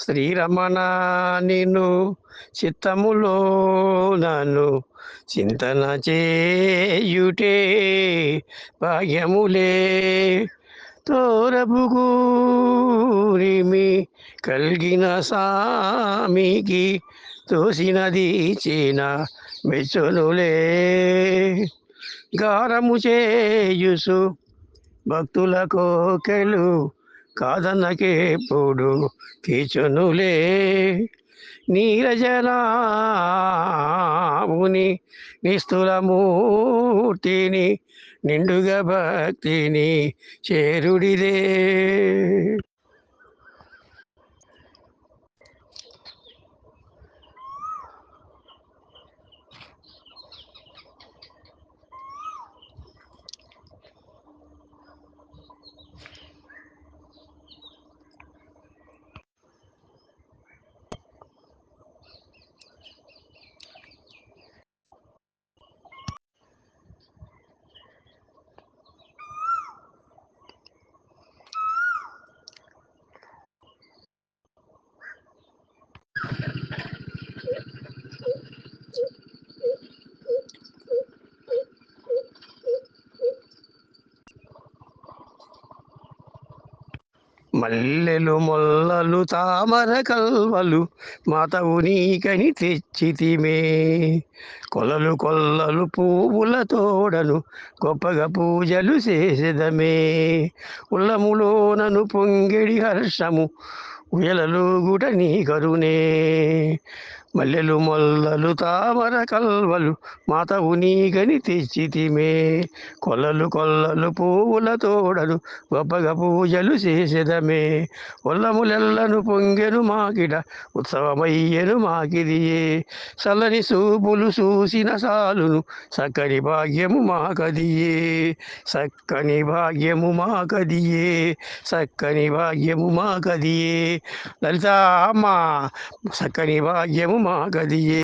శ్రీరమణ నిన్ను చిత్తములో నన్ను చింతన చేయుటే భాగ్యములే. తోరబుగూరిమి కలిగిన సామికి తోసినది చిన మెచ్చునులే. గారము చేయుసు భక్తుల కోకెలు కాదన్నకేప్పుడు కీచునులే నీరజనాముని నిస్తులమూర్తిని నిండుగా భక్తిని చేరుడిదే. మల్లెలు మొల్లలు తామర కల్వలు మాతవు నీకని తెచ్చితిమే. కొలలు కొల్లలు పువ్వుల తోడను గొప్పగా పూజలు చేసేదమే. ఉల్లములోనను పొంగిడి హర్షము ఉయలలు గుట నీ కరునే మల్లెలు మొల్లలు తామర కల్వలు మాతవు నీగని తెచ్చితిమే కొల్లలు కొల్లలు పువ్వుల తోడలు గొప్పగా పూజలు చేసేదమే. ఒల్లములెల్లను పొంగెను మాకిడ ఉత్సవమయ్యెను మాకిదియే. చల్లని సూపులు చూసిన సాలును చక్కని భాగ్యము మాకదియే. చక్కని భాగ్యము మాకదియే. చక్కని భాగ్యము మాకదియే. లలితా అమ్మ చక్కని భాగ్యము మాకదియే